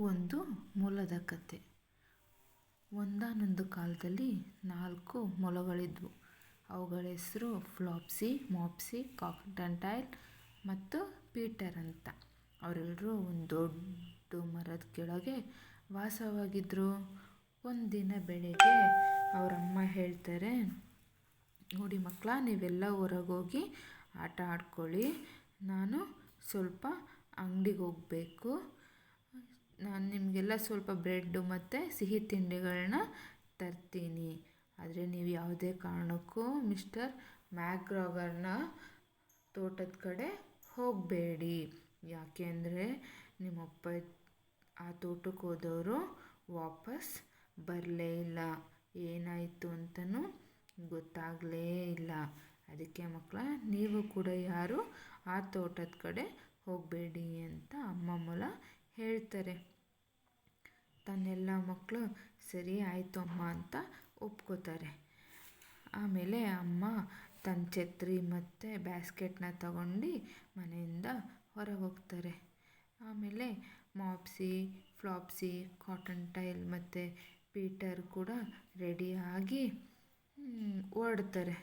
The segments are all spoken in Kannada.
ಒಂದು ಮೊಲದ ಕತೆ. ಒಂದಾನೊಂದು ಕಾಲದಲ್ಲಿ ನಾಲ್ಕು ಮೊಲಗಳಿದ್ವು. ಅವುಗಳ ಹೆಸರು ಫ್ಲಾಪ್ಸಿ, ಮಾಪ್ಸಿ, ಕಾಕ್ಡಂಟೈಲ್ ಮತ್ತು ಪೀಟರ್ ಅಂತ. ಅವರೆಲ್ಲರೂ ಒಂದು ದೊಡ್ಡ ಮರದ ಕೆಳಗೆ ವಾಸವಾಗಿದ್ದರು ಒಂದಿನ ಬೆಳಗ್ಗೆ ಅವರಮ್ಮ ಹೇಳ್ತಾರೆ, ನೋಡಿ ಮಕ್ಕಳ, ನೀವೆಲ್ಲ ಹೊರಗೋಗಿ ಆಟ ಆಡ್ಕೊಳ್ಳಿ. ನಾನು ಸ್ವಲ್ಪ ಅಂಗಡಿಗೆ ಹೋಗಬೇಕು. ನಾನು ನಿಮಗೆಲ್ಲ ಸ್ವಲ್ಪ ಬ್ರೆಡ್ಡು ಮತ್ತು ಸಿಹಿ ತಿಂಡಿಗಳನ್ನ ತರ್ತೀನಿ. ಆದರೆ ನೀವು ಯಾವುದೇ ಕಾರಣಕ್ಕೂ ಮಿಸ್ಟರ್ ಮ್ಯಾಗ್ರಾಗರ್ನ ತೋಟದ ಕಡೆ ಹೋಗಬೇಡಿ. ಯಾಕೆ ಅಂದರೆ ನಿಮ್ಮಪ್ಪ ಆ ತೋಟಕ್ಕೆ ಹೋದವರು ವಾಪಸ್ ಬರಲೇ ಇಲ್ಲ. ಏನಾಯಿತು ಅಂತಲೂ ಗೊತ್ತಾಗಲೇ ಇಲ್ಲ. ಅದಕ್ಕೆ ಮಕ್ಕಳ ನೀವು ಕೂಡ ಯಾರು ಆ ತೋಟದ ಕಡೆ ಹೋಗಬೇಡಿ ಅಂತ ಅಮ್ಮ ಮೊಲ ಹೇಳ್ತಾರೆ. ತನ್ನೆಲ್ಲ ಮಕ್ಕಳು ಸರಿ ಆಯಿತು ಅಮ್ಮ ಅಂತ ಒಪ್ಕೋತಾರೆ. ಆಮೇಲೆ ಅಮ್ಮ ತನ್ನ ಛತ್ರಿ ಮತ್ತು ಬ್ಯಾಸ್ಕೆಟ್ನ ತಗೊಂಡು ಮನೆಯಿಂದ ಹೊರಗೆ ಹೋಗ್ತಾರೆ ಆಮೇಲೆ ಮಾಪ್ಸಿ, ಫ್ಲಾಪ್ಸಿ, ಕಾಟನ್ ಟೈಲ್ ಮತ್ತು ಪೀಟರ್ ಕೂಡ ರೆಡಿಯಾಗಿ ಓಡ್ತಾರೆ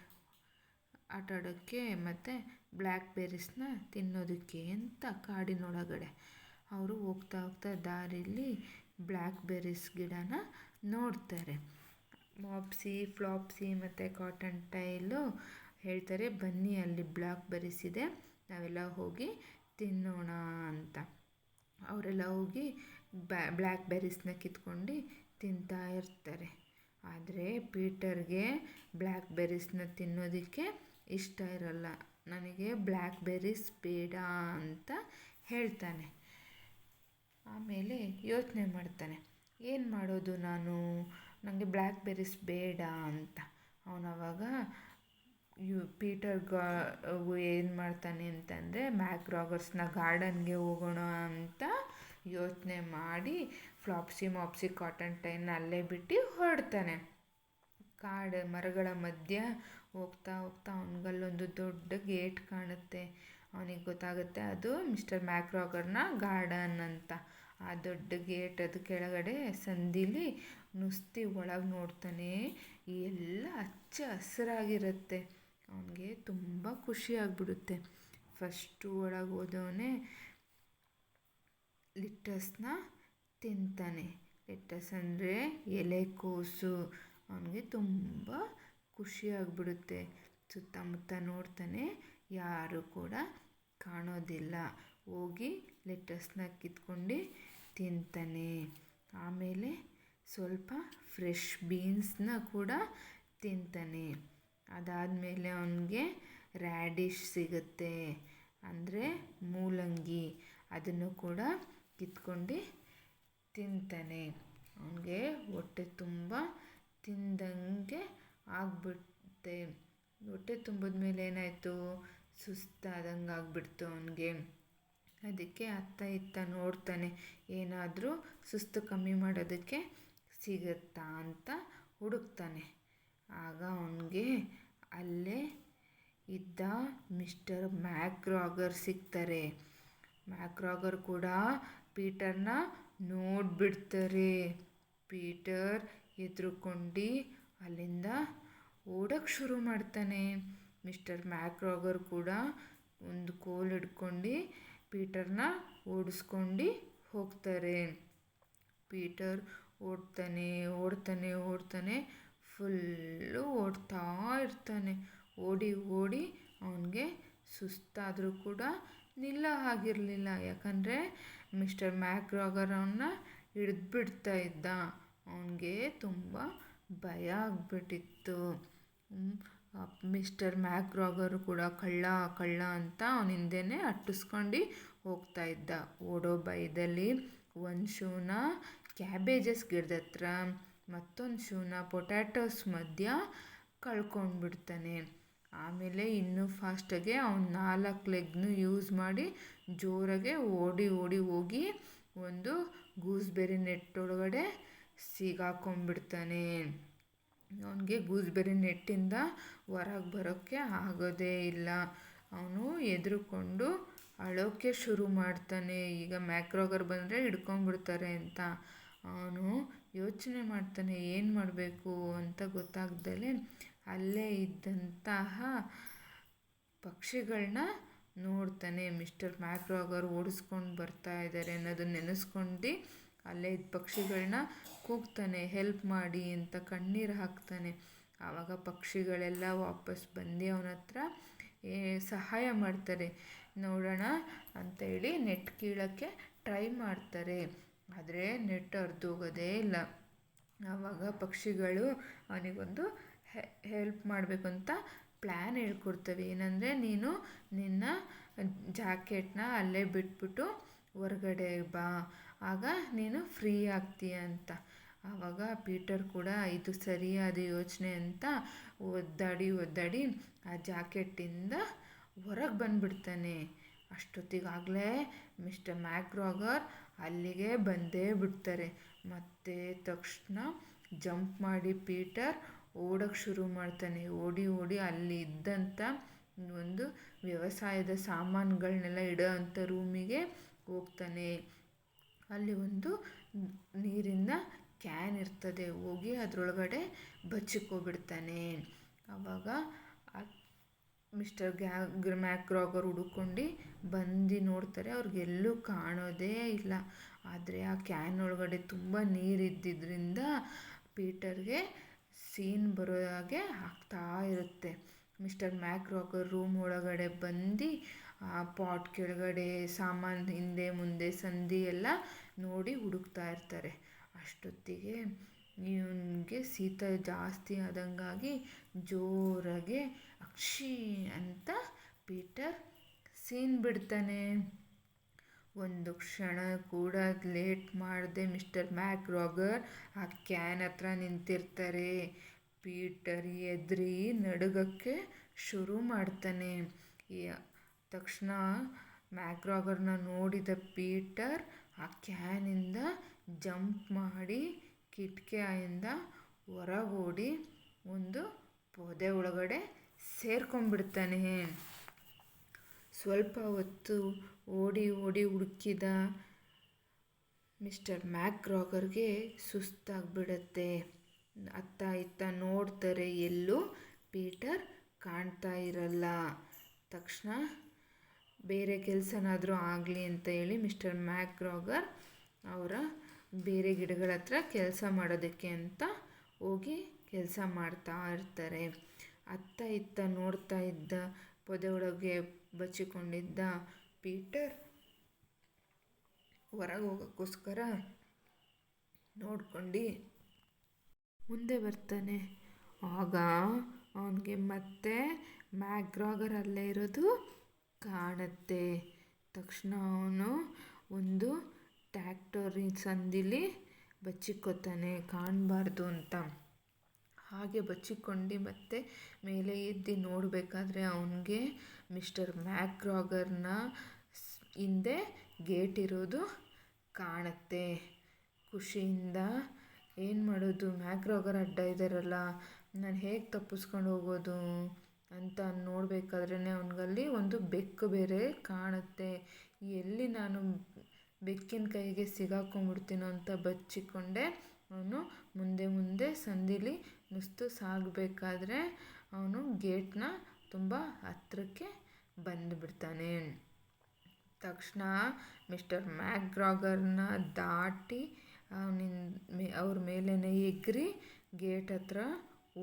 ಆಟಾಡೋಕ್ಕೆ ಮತ್ತು ಬ್ಲ್ಯಾಕ್ ಬೆರೀಸ್ನ ತಿನ್ನೋದಕ್ಕೆ ಅಂತ ಕಾಡಿನೊಳಗಡೆ. ಅವರು ಹೋಗ್ತಾ ಹೋಗ್ತಾ ದಾರಿಲಿ ಬ್ಲ್ಯಾಕ್ ಬೆರೀಸ್ ಗಿಡನ ನೋಡ್ತಾರೆ. ಮಾಪ್ಸಿ, ಫ್ಲಾಪ್ಸಿ ಮತ್ತು ಕಾಟನ್ ಟೈಲು ಹೇಳ್ತಾರೆ, ಬನ್ನಿ ಅಲ್ಲಿ ಬ್ಲ್ಯಾಕ್ ಬೆರೀಸ್ ಇದೆ, ನಾವೆಲ್ಲ ಹೋಗಿ ತಿನ್ನೋಣ ಅಂತ. ಅವರೆಲ್ಲ ಹೋಗಿ ಬ್ಲ್ಯಾಕ್ ಬೆರೀಸ್ನ ಕಿತ್ಕೊಂಡು ತಿಂತಾ ಇರ್ತಾರೆ. ಆದರೆ ಪೀಟರ್ಗೆ ಬ್ಲ್ಯಾಕ್ ಬೆರೀಸ್ನ ತಿನ್ನೋದಕ್ಕೆ ಇಷ್ಟ ಇರಲ್ಲ. ನನಗೆ ಬ್ಲ್ಯಾಕ್ ಬೆರೀಸ್ ಬೇಡ ಅಂತ ಹೇಳ್ತಾನೆ. ಆಮೇಲೆ ಯೋಚನೆ ಮಾಡ್ತಾನೆ, ಏನು ಮಾಡೋದು ನಾನು? ನನಗೆ ಬ್ಲ್ಯಾಕ್ ಬೆರೀಸ್ ಬೇಡ ಅಂತ. ಅವನು ಆವಾಗ ಯು ಪೀಟರ್ ಗಾ ಏನು ಮಾಡ್ತಾನೆ ಅಂತಂದರೆ ಮ್ಯಾಕ್ ರಾಗರ್ಸ್ನ ಗಾರ್ಡನ್ಗೆ ಹೋಗೋಣ ಅಂತ ಯೋಚನೆ ಮಾಡಿ ಫ್ಲಾಪ್ಸಿ ಮಾಪ್ಸಿ ಕಾಟನ್ ಟೈನ್ ಅಲ್ಲೇ ಬಿಟ್ಟು ಹೊರಡ್ತಾನೆ. ಕಾಡು, ಮರಗಳ ಮಧ್ಯ ಹೋಗ್ತಾ ಹೋಗ್ತಾ ಅವನಿಗಲ್ಲೊಂದು ದೊಡ್ಡ ಗೇಟ್ ಕಾಣುತ್ತೆ. ಅವನಿಗೆ ಗೊತ್ತಾಗುತ್ತೆ ಅದು ಮಿಸ್ಟರ್ ಮ್ಯಾಕ್ರಾಗರ್ನ ಗಾರ್ಡನ್ ಅಂತ. ಆ ದೊಡ್ಡ ಗೇಟ್ ಅದು ಕೆಳಗಡೆ ಸಂದಿಲಿ ನುಸ್ತಿ ಒಳಗೆ ನೋಡ್ತಾನೆ. ಎಲ್ಲ ಹಚ್ಚ ಹಸಿರಾಗಿರುತ್ತೆ. ಅವನಿಗೆ ತುಂಬ ಖುಷಿ ಆಗಿಬಿಡುತ್ತೆ. ಫಸ್ಟು ಒಳಗೆ ಹೋದವನೇ ಲಿಟ್ಟಸ್ನ ತಿಂತಾನೆ. ಲಿಟ್ಟಸ್ ಅಂದರೆ ಎಲೆಕೋಸು ಅವನಿಗೆ ತುಂಬ ಖುಷಿ ಆಗಿಬಿಡುತ್ತೆ. ಸುತ್ತಮುತ್ತ ನೋಡ್ತಾನೆ. ಯಾರು ಕೂಡ ಕಾಣೋದಿಲ್ಲ. ಹೋಗಿ ಲೆಟಸ್ನ ಕಿತ್ಕೊಂಡು ತಿಂತಾನೆ. ಆಮೇಲೆ ಸ್ವಲ್ಪ ಫ್ರೆಶ್ ಬೀನ್ಸ್ನ ಕೂಡ ತಿಂತಾನೆ. ಅದಾದಮೇಲೆ ಅವನಿಗೆ ರ್ಯಾಡಿಶ್ ಸಿಗುತ್ತೆ. ಅಂದರೆ ಮೂಲಂಗಿ ಅದನ್ನು ಕೂಡ ಕಿತ್ಕೊಂಡು ತಿಂತಾನೆ. ಅವನಿಗೆ ಹೊಟ್ಟೆ ತುಂಬ ತಿಂದಂಗೆ ಆಗ್ಬಿಡುತ್ತೆ. ಹೊಟ್ಟೆ ತುಂಬಿದ ಮೇಲೆ ಏನಾಯಿತು? ಸುಸ್ತಾದಂಗೆ ಆಗಿಬಿಡ್ತು ಅವನಿಗೆ. ಅದಕ್ಕೆ ಅತ್ತ ಇತ್ತ ನೋಡ್ತಾನೆ, ಏನಾದರೂ ಸುಸ್ತು ಕಮ್ಮಿ ಮಾಡೋದಕ್ಕೆ ಸಿಗುತ್ತಾ ಅಂತ ಹುಡುಕ್ತಾನೆ. ಆಗ ಅವನಿಗೆ ಅಲ್ಲೇ ಇದ್ದ ಮಿಸ್ಟರ್ ಮ್ಯಾಕ್ರಾಗರ್ ಸಿಗ್ತಾರೆ. ಮ್ಯಾಕ್ರಾಗರ್ ಕೂಡ ಪೀಟರ್ನ ನೋಡಿಬಿಡ್ತಾರೆ. ಪೀಟರ್ ಎದುರುಕೊಂಡು ಅಲ್ಲಿಂದ ಓಡೋಕ್ಕೆ ಶುರು ಮಾಡ್ತಾನೆ. ಮಿಸ್ಟರ್ ಮ್ಯಾಕ್ರೋಗರ್ ಕೂಡ ಒಂದು ಕೋಲ್ ಹಿಡ್ಕೊಂಡು ಪೀಟರ್ನ ಓಡಿಸ್ಕೊಂಡು ಹೋಗ್ತಾರೆ. ಪೀಟರ್ ಓಡ್ತಾನೆ ಓಡ್ತಾನೆ ಓಡ್ತಾನೆ ಫುಲ್ಲು ಓಡ್ತಾ ಇರ್ತಾನೆ. ಓಡಿ ಓಡಿ ಅವನಿಗೆ ಸುಸ್ತಾದರೂ ಕೂಡ ನಿಲ್ಲ ಆಗಿರಲಿಲ್ಲ ಯಾಕಂದರೆ ಮಿಸ್ಟರ್ ಮ್ಯಾಕ್ರಾಗರ್ ಅವನ್ನ ಹಿಡಿದ್ಬಿಡ್ತಾ ಇದ್ದ. ಅವನಿಗೆ ತುಂಬ ಭಯ ಆಗಿಬಿಟ್ಟಿತ್ತು. ಮಿಸ್ಟರ್ ಮ್ಯಾಕ್ರಾಗರು ಕೂಡ ಕಳ್ಳ ಕಳ್ಳ ಅಂತ ಅವನ ಹಿಂದೆನೇ ಅಟ್ಟಿಸ್ಕೊಂಡು ಹೋಗ್ತಾ ಇದ್ದ. ಓಡೋ ಭಯದಲ್ಲಿ ಒಂದು ಶೂನ ಕ್ಯಾಬೇಜಸ್ ಗಿಡದ ಹತ್ರ ಮತ್ತೊಂದು ಶೂನ ಪೊಟ್ಯಾಟೋಸ್ ಮಧ್ಯ ಕಳ್ಕೊಂಡ್ಬಿಡ್ತಾನೆ. ಆಮೇಲೆ ಇನ್ನೂ ಫಾಸ್ಟಾಗೆ ಅವ್ನು ನಾಲ್ಕು ಲೆಗ್ನು ಯೂಸ್ ಮಾಡಿ ಜೋರಾಗೆ ಓಡಿ ಓಡಿ ಹೋಗಿ ಒಂದು ಗೂಸ್ಬೆರಿ ನೆಟ್ಟೊಳಗಡೆ ಸಿಗಾಕೊಂಡ್ಬಿಡ್ತಾನೆ. ಅವನಿಗೆ ಗೂಸ್ಬೆರಿ ನೆಟ್ಟಿಂದ ಹೊರಗೆ ಬರೋಕ್ಕೆ ಆಗೋದೇ ಇಲ್ಲ. ಅವನು ಎದುರುಕೊಂಡು ಅಳೋಕ್ಕೆ ಶುರು ಮಾಡ್ತಾನೆ. ಈಗ ಮ್ಯಾಕ್ರೋಗರ್ ಬಂದರೆ ಹಿಡ್ಕೊಂಡ್ಬಿಡ್ತಾರೆ ಅಂತ. ಅವನು ಯೋಚನೆ ಮಾಡ್ತಾನೆ, ಏನು ಮಾಡಬೇಕು ಅಂತ ಗೊತ್ತಾಗ್ದಲೇ ಅಲ್ಲೇ ಇದ್ದಂತಹ ಪಕ್ಷಿಗಳನ್ನ ನೋಡ್ತಾನೆ. ಮಿಸ್ಟರ್ ಮ್ಯಾಕ್ರೋಗರ್ ಓಡಿಸ್ಕೊಂಡು ಬರ್ತಾ ಇದ್ದಾರೆ ಅನ್ನೋದನ್ನ ನೆನೆಸ್ಕೊಂಡು ಅಲ್ಲೇ ಇದ್ದ ಪಕ್ಷಿಗಳನ್ನ ಕೂಗ್ತಾನೆ ಹೆಲ್ಪ್ ಮಾಡಿ ಅಂತ ಕಣ್ಣೀರು ಹಾಕ್ತಾನೆ. ಆವಾಗ ಪಕ್ಷಿಗಳೆಲ್ಲ ವಾಪಸ್ ಬಂದು ಅವನ ಹತ್ರ ಸಹಾಯ ಮಾಡ್ತಾರೆ. ನೋಡೋಣ ಅಂತ ಹೇಳಿ ನೆಟ್ ಕೀಳೋಕ್ಕೆ ಟ್ರೈ ಮಾಡ್ತಾರೆ. ಆದರೆ ನೆಟ್ ಅರ್ಧೋಗೋದೇ ಇಲ್ಲ. ಆವಾಗ ಪಕ್ಷಿಗಳು ಅವನಿಗೊಂದು ಹೆಲ್ಪ್ ಮಾಡಬೇಕು ಅಂತ ಪ್ಲ್ಯಾನ್ ಹೇಳ್ಕೊಡ್ತವೆ. ಏನಂದರೆ ನೀನು ನಿನ್ನ ಜಾಕೆಟ್ನ ಅಲ್ಲೇ ಬಿಟ್ಬಿಟ್ಟು ಹೊರ್ಗಡೆ ಬಾ, ಆಗ ನೀನು ಫ್ರೀ ಆಗ್ತೀಯ ಅಂತ. ಆವಾಗ ಪೀಟರ್ ಕೂಡ, ಇದು ಸರಿಯಾದ ಯೋಚನೆ ಅಂತ ಒದ್ದಾಡಿ ಒದ್ದಾಡಿ ಆ ಜಾಕೆಟ್ಟಿಂದ ಹೊರಗೆ ಬಂದುಬಿಡ್ತಾನೆ. ಅಷ್ಟೊತ್ತಿಗಾಗಲೇ ಮಿಸ್ಟರ್ ಮ್ಯಾಕ್ರಾಗರ್ ಅಲ್ಲಿಗೆ ಬಂದೇ ಬಿಡ್ತಾರೆ. ಮತ್ತೆ ತಕ್ಷಣ ಜಂಪ್ ಮಾಡಿ ಪೀಟರ್ ಓಡೋಕ್ಕೆ ಶುರು ಮಾಡ್ತಾನೆ. ಓಡಿ ಓಡಿ ಅಲ್ಲಿ ಇದ್ದಂಥ ಒಂದು ವ್ಯವಸಾಯದ ಸಾಮಾನುಗಳನ್ನೆಲ್ಲ ಇಡೋ ಅಂಥ ರೂಮಿಗೆ ಹೋಗ್ತಾನೆ. ಅಲ್ಲಿ ಒಂದು ನೀರಿನ ಕ್ಯಾನ್ ಇರ್ತದೆ. ಹೋಗಿ ಅದರೊಳಗಡೆ ಬಚ್ಚಿಕ್ಕೋಬಿಡ್ತಾನೆ ಆವಾಗ ಮಿಸ್ಟರ್ ಗ್ಯಾ ಮ್ಯಾಕ್ರೋಗರ್ ಹುಡುಕೊಂಡು ಬಂದು ನೋಡ್ತಾರೆ. ಅವ್ರಿಗೆಲ್ಲೂ ಕಾಣೋದೇ ಇಲ್ಲ. ಆದರೆ ಆ ಕ್ಯಾನ್ ಒಳಗಡೆ ತುಂಬ ನೀರಿದ್ದಿದ್ದರಿಂದ ಪೀಟರ್ಗೆ ಸೀನ್ ಬರೋ ಹಾಗೆ ಆಗ್ತಾ ಇರುತ್ತೆ. ಮಿಸ್ಟರ್ ಮ್ಯಾಕ್ರೋಗರ್ ರೂಮ್ ಒಳಗಡೆ ಬಂದು ಆ ಪಾಟ್ ಕೆಳಗಡೆ ಸಾಮಾನು ಹಿಂದೆ ಮುಂದೆ ಸಂದಿ ಎಲ್ಲ ನೋಡಿ ಹುಡುಕ್ತಾ ಇರ್ತಾರೆ. ಅಷ್ಟೊತ್ತಿಗೆ ಇವನಿಗೆ ಶೀತ ಜಾಸ್ತಿ ಆದಂಗಾಗಿ ಜೋರಾಗಿ ಅಕ್ಷಿ ಅಂತ ಪೀಟರ್ ಸೀನ್ ಬಿಡ್ತಾನೆ. ಒಂದು ಕ್ಷಣ ಕೂಡ ಲೇಟ್ ಮಾಡದೆ ಮಿಸ್ಟರ್ ಮ್ಯಾಕ್ ರಾಗರ್ ಆ ಕ್ಯಾನ್ ಹತ್ರ ನಿಂತಿರ್ತಾರೆ. ಪೀಟರ್ ಎದ್ರಿ ನಡುಗಕ್ಕೆ ಶುರು ಮಾಡ್ತಾನೆ. ತಕ್ಷಣ ಮ್ಯಾಕ್ರಾಗರ್ನ ನೋಡಿದ ಪೀಟರ್ ಆ ಕ್ಯಾನಿಂದ ಜಂಪ್ ಮಾಡಿ ಕಿಟಕಿಯಿಂದ ಹೊರಗೋಡಿ ಒಂದು ಪೊದೆ ಒಳಗಡೆ ಸೇರ್ಕೊಂಡ್ಬಿಡ್ತಾನೆ. ಸ್ವಲ್ಪ ಹೊತ್ತು ಓಡಿ ಓಡಿ ಹುಡುಕಿದ ಮಿಸ್ಟರ್ ಮ್ಯಾಕ್ ರಾಗರ್ಗೆ ಸುಸ್ತಾಗ್ಬಿಡತ್ತೆ. ಅತ್ತ ಇತ್ತ ನೋಡ್ತಾರೆ ಎಲ್ಲೂ ಪೀಟರ್ ಕಾಣ್ತಾ ಇರಲ್ಲ. ತಕ್ಷಣ ಬೇರೆ ಕೆಲಸನಾದರೂ ಆಗಲಿ ಅಂತ ಹೇಳಿ ಮಿಸ್ಟರ್ ಮ್ಯಾಕ್ ರಾಗರ್ ಅವರ ಬೇರೆ ಗಿಡಗಳ ಹತ್ರ ಕೆಲಸ ಮಾಡೋದಕ್ಕೆ ಅಂತ ಹೋಗಿ ಕೆಲಸ ಮಾಡ್ತಾ ಇರ್ತಾರೆ. ಅತ್ತ ಇತ್ತ ನೋಡ್ತಾ ಇದ್ದ ಪೊದೆ ಒಳಗೆ ಬಚ್ಚಿಕೊಂಡಿದ್ದ ಪೀಟರ್ ಹೊರಗೆ ಹೋಗೋಕ್ಕೋಸ್ಕರ ನೋಡ್ಕೊಂಡು. ಮುಂದೆ ಬರ್ತಾನೆ. ಆಗ ಅವನಿಗೆ ಮತ್ತೆ ಮ್ಯಾಗ್ರಾಗರ್ ಅಲ್ಲೇ ಇರೋದು ಕಾಣುತ್ತೆ ತಕ್ಷಣ ಅವನು ಒಂದು ಟ್ಯಾಕ್ಟರಿ ಸಂದಿಲಿ ಬಚ್ಚಿಕ್ಕೋತಾನೆ ಕಾಣಬಾರ್ದು ಅಂತ. ಹಾಗೆ ಬಚ್ಚಿಕೊಂಡು ಮತ್ತೆ ಮೇಲೆ ಎದ್ದು ನೋಡಬೇಕಾದ್ರೆ ಅವನಿಗೆ ಮಿಸ್ಟರ್ ಮ್ಯಾಕ್ರಾಗರ್ನ ಹಿಂದೆ ಗೇಟ್ ಇರೋದು ಕಾಣುತ್ತೆ. ಖುಷಿಯಿಂದ ಏನು ಮಾಡೋದು ಮ್ಯಾಕ್ರಾಗರ್ ಅಡ್ಡ ಇದ್ದಾರಲ್ಲ, ನಾನು ಹೇಗೆ ತಪ್ಪಿಸ್ಕೊಂಡು ಹೋಗೋದು? ಅಂತ ನೋಡಬೇಕಾದ್ರೇ ಅವನಿಗಲ್ಲಿ ಒಂದು ಬೆಕ್ಕು ಬೇರೆ ಕಾಣುತ್ತೆ. ಎಲ್ಲಿ ನಾನು ಬೆಕ್ಕಿನ ಕೈಗೆ ಸಿಗಾಕೊಂಡ್ಬಿಡ್ತೀನೋ ಅಂತ ಬಚ್ಚಿಕೊಂಡೆ, ಅವನು ಮುಂದೆ ಮುಂದೆ ಸಂದಿಲಿ ನುಸ್ತು ಸಾಗಬೇಕಾದ್ರೆ ಅವನು ಗೇಟ್ನ ತುಂಬ ಹತ್ತಿರಕ್ಕೆ ಬಂದುಬಿಡ್ತಾನೆ. ತಕ್ಷಣ ಮಿಸ್ಟರ್ ಮ್ಯಾಕ್ಗ್ರಾಗರ್ನ ದಾಟಿ ಅವನಿಂದ ಅವ್ರ ಮೇಲೇ ಎಗ್ರಿ ಗೇಟ್ ಹತ್ರ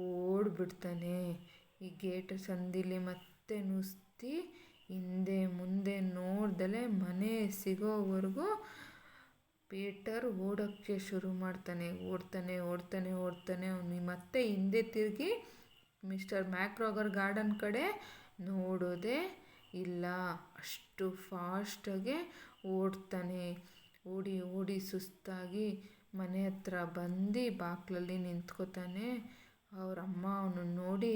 ಓಡಿಬಿಡ್ತಾನೆ. ಈ ಗೇಟ್ ಸಂದಿಲಿ ಮತ್ತೆ ನುಸ್ತಿ ಹಿಂದೆ ಮುಂದೆ ನೋಡ್ದಲೇ ಮನೆ ಸಿಗೋವರೆಗೂ ಪೀಟರ್ ಓಡೋಕ್ಕೆ ಶುರು ಮಾಡ್ತಾನೆ, ಓಡ್ತಾನೆ ಓಡ್ತಾನೆ ಓಡ್ತಾನೆ. ಅವನು ಮತ್ತೆ ಹಿಂದೆ ತಿರುಗಿ ಮಿಸ್ಟರ್ ಮ್ಯಾಕ್ರೋಗರ್ ಗಾರ್ಡನ್ ಕಡೆ ನೋಡೋದೇ ಇಲ್ಲ. ಅಷ್ಟು ಫಾಸ್ಟಾಗೆ ಓಡ್ತಾನೆ. ಓಡಿ ಓಡಿ ಸುಸ್ತಾಗಿ ಮನೆ ಹತ್ರ ಬಂದು ಬಾಗಿಲಲ್ಲಿ ನಿಂತ್ಕೋತಾನೆ. ಅವ್ರ ಅಮ್ಮ ಅವನು ನೋಡಿ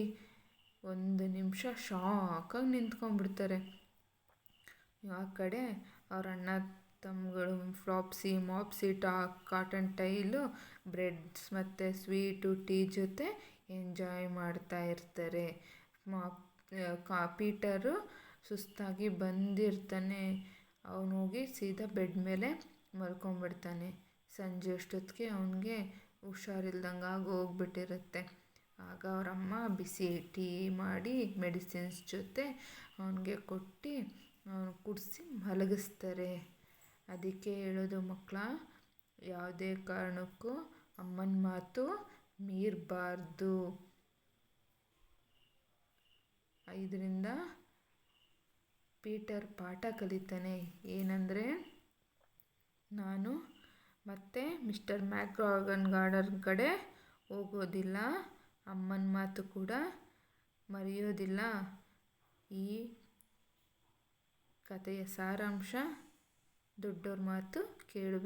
ಒಂದು ನಿಮಿಷ ಶಾಕಾಗಿ ನಿಂತ್ಕೊಂಡ್ಬಿಡ್ತಾರೆ. ಆ ಕಡೆ ಅವ್ರ ಅಣ್ಣ ತಮ್ಮಗಳು ಫ್ಲಾಪ್ಸಿ, ಮಾಪ್ಸಿ ಟಾಕ್ ಕಾಟನ್ ಟೈಲು, ಬ್ರೆಡ್ಸ್ ಮತ್ತು ಸ್ವೀಟು, ಟೀ ಜೊತೆ ಎಂಜಾಯ್ ಮಾಡ್ತಾ ಇರ್ತಾರೆ. ಮಾ ಕಾಪೀಟರು ಸುಸ್ತಾಗಿ ಬಂದಿರ್ತಾನೆ. ಅವನು ಹೋಗಿ ಸೀದಾ ಬೆಡ್ ಮೇಲೆ ಮಲ್ಕೊಂಬಿಡ್ತಾನೆ ಸಂಜೆ ಅಷ್ಟೊತ್ತಿಗೆ ಅವನಿಗೆ ಹುಷಾರಿಲ್ದಂಗೆ ಆಗಿ ಹೋಗ್ಬಿಟ್ಟಿರುತ್ತೆ. ಆಗ ಅವರಮ್ಮ ಬಿಸಿ ಟೀ ಮಾಡಿ ಮೆಡಿಸಿನ್ಸ್ ಜೊತೆ ಅವನಿಗೆ ಕೊಟ್ಟು ಅವನು ಕುಡಿಸಿ ಮಲಗಿಸ್ತಾರೆ. ಅದಕ್ಕೆ ಹೇಳೋದು ಮಕ್ಕಳ, ಯಾವುದೇ ಕಾರಣಕ್ಕೂ ಅಮ್ಮನ ಮಾತು ಮೀರಬಾರ್ದು. ಇದರಿಂದ ಪೀಟರ್ ಪಾಠ ಕಲಿತಾನೆ. ಏನಂದರೆ, ನಾನು ಮತ್ತೆ ಮಿಸ್ಟರ್ ಮ್ಯಾಕ್ರಾಗನ್ ಗಾರ್ಡನ್ ಕಡೆ ಹೋಗೋದಿಲ್ಲ. ಅಮ್ಮನ ಮಾತು ಕೂಡ ಮರೆಯೋದಿಲ್ಲ. ಈ ಕಥೆಯ ಸಾರಾಂಶ ದೊಡ್ಡವ್ರ ಮಾತು ಕೇಳಬೇಕು.